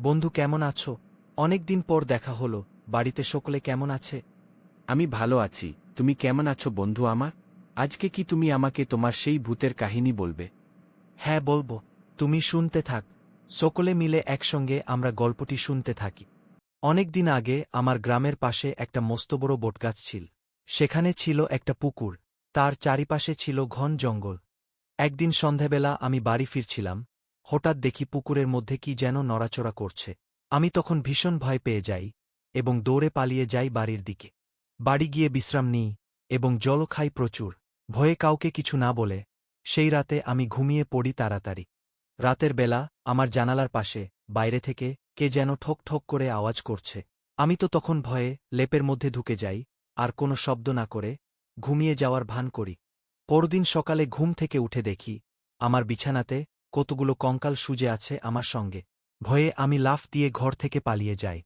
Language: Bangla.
বন্ধু কেমন আছো? অনেকদিন পর দেখা হলো বাড়িতে সকলে কেমন আছে? আমি ভালো আছি তুমি কেমন আছো বন্ধু আমার? আজকে কি তুমি আমাকে তোমার সেই ভূতের কাহিনী বলবে? হ্যাঁ বলব। তুমি শুনতে থাক। সকলে মিলে একসঙ্গে আমরা গল্পটি শুনতে থাকি। অনেক দিন আগে আমার গ্রামের পাশে একটা মস্ত বড় বটগাছ ছিল। সেখানে ছিল একটা পুকুর। তার চারিপাশে ছিল ঘন জঙ্গল। একদিন সন্ধেবেলা আমি বাড়ি ফিরছিলাম। হঠাৎ দেখি পুকুরের মধ্যে কি যেন নড়াচড়া করছে। আমি তখন ভীষণ ভয় পেয়ে যাই এবং দৌড়ে পালিয়ে যাই বাড়ির দিকে। বাড়ি গিয়ে বিশ্রাম নিই এবং জল খাই প্রচুর। ভয়ে কাউকে কিছু না বলে সেই রাতে আমি ঘুমিয়ে পড়ি তাড়াতাড়ি। রাতের বেলা আমার জানালার পাশে, বাইরে থেকে কে যেন ঠক ঠক করে আওয়াজ করছে। আমি তো তখন ভয়ে লেপের মধ্যে ঢুকে যাই আর কোনো শব্দ না করে ঘুমিয়ে যাওয়ার ভান করি। পরদিন সকালে ঘুম থেকে উঠে দেখি আমার বিছানাতে কতগুলো কঙ্কাল সুজে আছে আমার সঙ্গে। ভয়ে আমি লাফ দিয়ে ঘর থেকে পালিয়ে যাই।